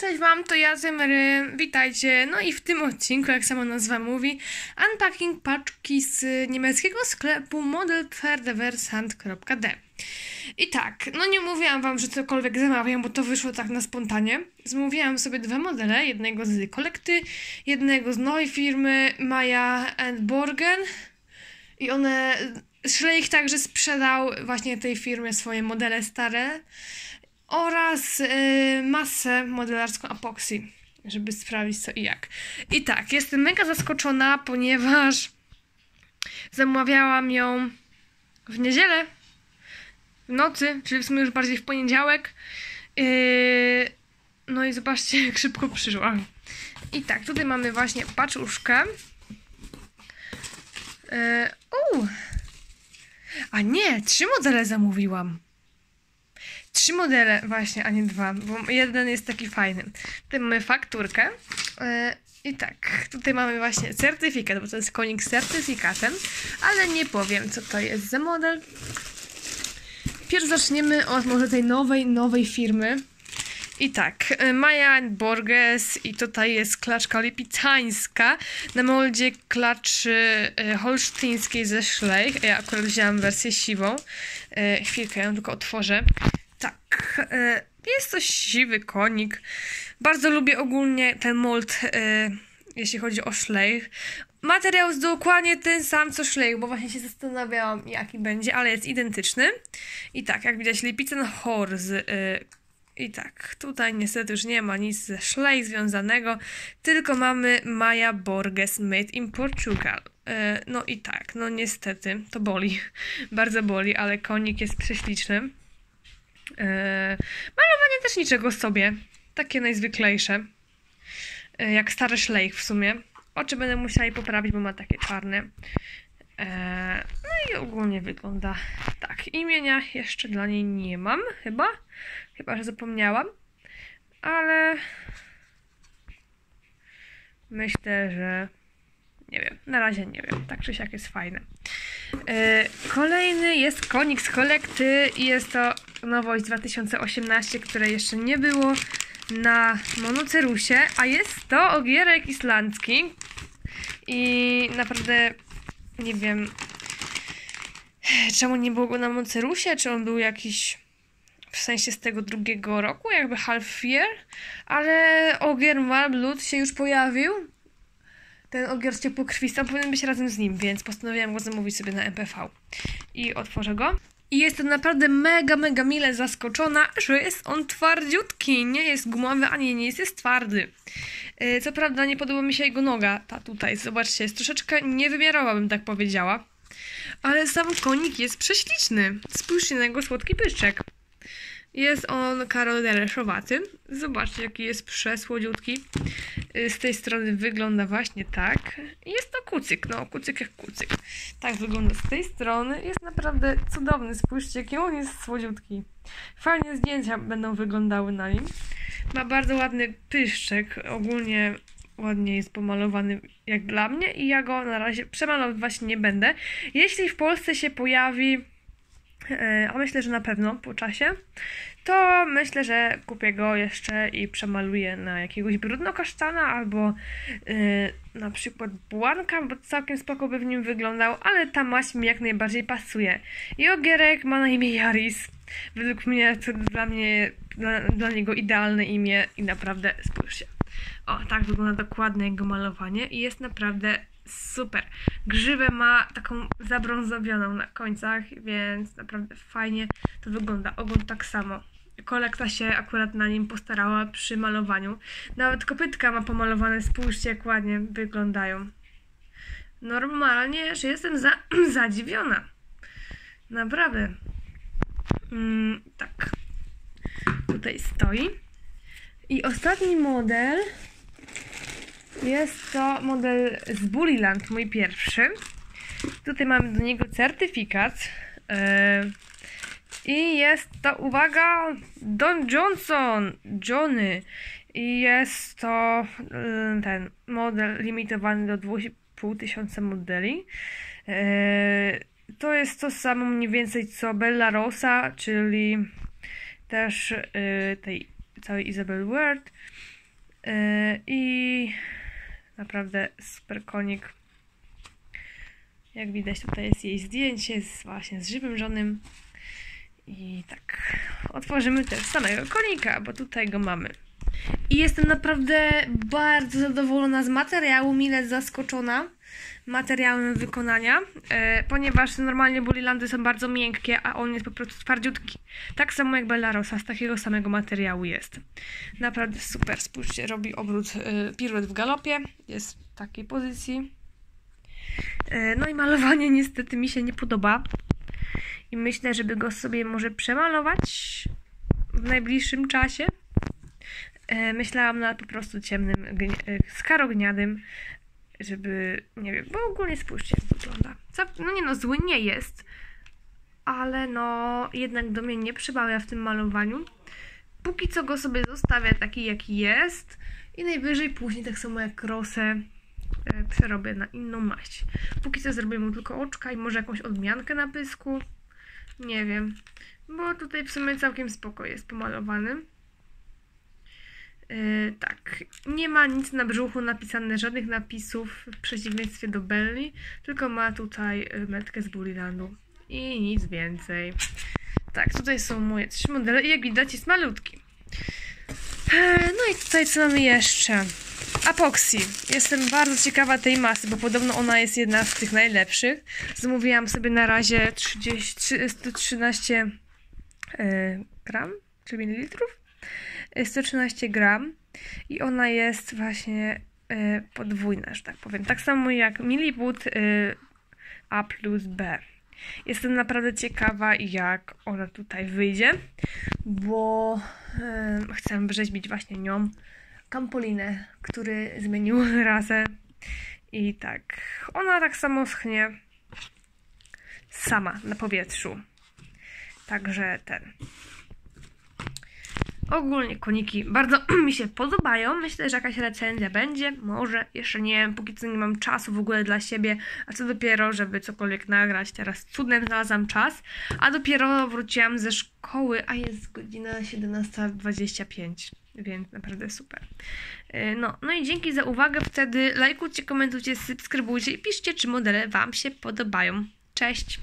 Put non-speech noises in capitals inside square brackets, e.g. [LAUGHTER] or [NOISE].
Cześć Wam, to ja Zemery, witajcie. No i w tym odcinku, jak sama nazwa mówi, unpacking paczki z niemieckiego sklepu modelperdeversand.de I tak, no nie mówiłam Wam, że cokolwiek zamawiam, bo to wyszło tak na spontanie. Zamówiłam sobie dwa modele, jednego z kolekty, jednego z nowej firmy Maya Borgen i one, Schleich także sprzedał właśnie tej firmie swoje modele stare oraz y, masę modelarską apoksji, żeby sprawdzić co i jak. I tak, jestem mega zaskoczona, ponieważ zamawiałam ją w niedzielę, w nocy, czyli w sumie już bardziej w poniedziałek. Yy, no i zobaczcie, jak szybko przyszła. I tak, tutaj mamy właśnie paczuszkę. Yy, A nie, trzy modele zamówiłam. Trzy modele właśnie, a nie dwa, bo jeden jest taki fajny. Tutaj mamy fakturkę. Yy, I tak, tutaj mamy właśnie certyfikat, bo to jest konik z certyfikatem, ale nie powiem, co to jest za model. Pierw zaczniemy od może tej nowej, nowej firmy. I tak, y, Maja Borges i tutaj jest klaczka lipitańska na moldzie klaczy y, holsztyńskiej ze Schleich. Ja akurat wzięłam wersję siwą. Y, chwilkę, ją tylko otworzę. Tak, jest to siwy konik. Bardzo lubię ogólnie ten mold, jeśli chodzi o Schleich. Materiał jest dokładnie ten sam co Schleich, bo właśnie się zastanawiałam jaki będzie, ale jest identyczny. I tak, jak widać Lipicen Horse i tak, tutaj niestety już nie ma nic ze Schleich związanego, tylko mamy Maya Borges Made in Portugal. E, no i tak, no niestety, to boli, [LAUGHS] bardzo boli, ale konik jest prześliczny. E, malowanie też niczego sobie, takie najzwyklejsze, e, jak stary Schleich w sumie. Oczy będę musiała poprawić, bo ma takie czarne. No i ogólnie wygląda tak. Imienia jeszcze dla niej nie mam, chyba. Chyba, że zapomniałam. Ale myślę, że nie wiem, na razie nie wiem. Tak czy siak jest fajne. Yy, kolejny jest konik z kolekty i jest to nowość 2018, której jeszcze nie było na Monocerusie, a jest to ogierek islandzki i naprawdę nie wiem czemu nie było go na Monocerusie, czy on był jakiś w sensie z tego drugiego roku, jakby half year, ale ogier Malblut się już pojawił. Ten ogier z ciepłokrwistą powinien być razem z nim, więc postanowiłam go zamówić sobie na MPV. I otworzę go. I jestem naprawdę mega, mega mile zaskoczona, że jest on twardziutki. Nie jest gumowy, ani nie jest, jest twardy. E, co prawda nie podoba mi się jego noga, ta tutaj, zobaczcie, jest troszeczkę niewymiarowa, bym tak powiedziała. Ale sam konik jest prześliczny. Spójrzcie na jego słodki pyszczek. Jest on karodereszowaty. Zobaczcie, jaki jest przesłodziutki. Y, z tej strony wygląda właśnie tak. Jest to kucyk, no kucyk jak kucyk. Tak wygląda z tej strony. Jest naprawdę cudowny. Spójrzcie, jaki on jest słodziutki. Fajnie zdjęcia będą wyglądały na nim. Ma bardzo ładny pyszczek. Ogólnie ładnie jest pomalowany jak dla mnie i ja go na razie przemalowywać nie będę. Jeśli w Polsce się pojawi a myślę, że na pewno po czasie, to myślę, że kupię go jeszcze i przemaluję na jakiegoś brudno-kasztana albo yy, na przykład błanka, bo całkiem spoko by w nim wyglądał, ale ta maść mi jak najbardziej pasuje. I ogierek ma na imię Jaris. Według mnie to dla mnie, dla, dla niego idealne imię i naprawdę spójrzcie. O, tak wygląda dokładnie jego malowanie i jest naprawdę super. Grzywę ma taką zabrązowioną na końcach, więc naprawdę fajnie to wygląda. Ogon tak samo. Kolekta się akurat na nim postarała przy malowaniu. Nawet kopytka ma pomalowane, spójrzcie jak ładnie wyglądają. Normalnie, że jestem za, [CLEARS THROAT] zadziwiona. Naprawdę. Mm, tak. Tutaj stoi. I ostatni model jest to model z Bullyland, mój pierwszy. Tutaj mamy do niego certyfikat. Yy, I jest to, uwaga, Don Johnson, Johnny. I jest to yy, ten model limitowany do 2,5 tysiąca modeli. Yy, to jest to samo mniej więcej co Bella Rosa, czyli też tej całej Isabel Word. Yy, I naprawdę super konik. Jak widać tutaj jest jej zdjęcie z, właśnie z żywym żonym. I tak, otworzymy też samego konika, bo tutaj go mamy. I jestem naprawdę bardzo zadowolona z materiału, mile zaskoczona materiałem wykonania, e, ponieważ normalnie Bulilandy są bardzo miękkie, a on jest po prostu twardziutki. Tak samo jak Bellarosa, z takiego samego materiału jest. Naprawdę super, spójrzcie, robi obrót e, piruet w galopie, jest w takiej pozycji. E, no i malowanie niestety mi się nie podoba. I myślę, żeby go sobie może przemalować w najbliższym czasie. E, myślałam nad po prostu ciemnym, e, skarogniadym, żeby, nie wiem, bo ogólnie spójrzcie jak wygląda. Ca- No nie no, zły nie jest, ale no jednak do mnie nie przybawia w tym malowaniu. Póki co go sobie zostawię taki jaki jest i najwyżej później tak samo jak rosę e, przerobię na inną maść. Póki co zrobię mu tylko oczka i może jakąś odmiankę na pysku. Nie wiem, bo tutaj w sumie całkiem spoko jest pomalowany. Yy, tak, nie ma nic na brzuchu napisane, żadnych napisów w przeciwieństwie do Belly, tylko ma tutaj y, metkę z Bullylandu i nic więcej. Tak, tutaj są moje trzy modele i jak widać jest malutki. Eee, No i tutaj co mamy jeszcze? Apoxy. Jestem bardzo ciekawa tej masy, bo podobno ona jest jedna z tych najlepszych. Zamówiłam sobie na razie 30, 113 e, gram czy mililitrów. E, 113 gram i ona jest właśnie e, podwójna, że tak powiem. Tak samo jak Millibut e, A plus B. Jestem naprawdę ciekawa, jak ona tutaj wyjdzie, bo e, chcę wyrzeźbić właśnie nią Campolinę, który zmienił [LAUGHS] rasę. I tak, ona tak samo schnie sama na powietrzu. Także ten. Ogólnie koniki bardzo [CLEARS THROAT] mi się podobają. Myślę, że jakaś recenzja będzie. Może, jeszcze nie wiem, póki co nie mam czasu w ogóle dla siebie, a co dopiero, żeby cokolwiek nagrać. Teraz cudem znalazłam czas, a dopiero wróciłam ze szkoły, a jest godzina 17.25, więc naprawdę super. Yy, No, no i dzięki za uwagę. Wtedy lajkujcie, komentujcie, subskrybujcie i piszcie, czy modele Wam się podobają. Cześć!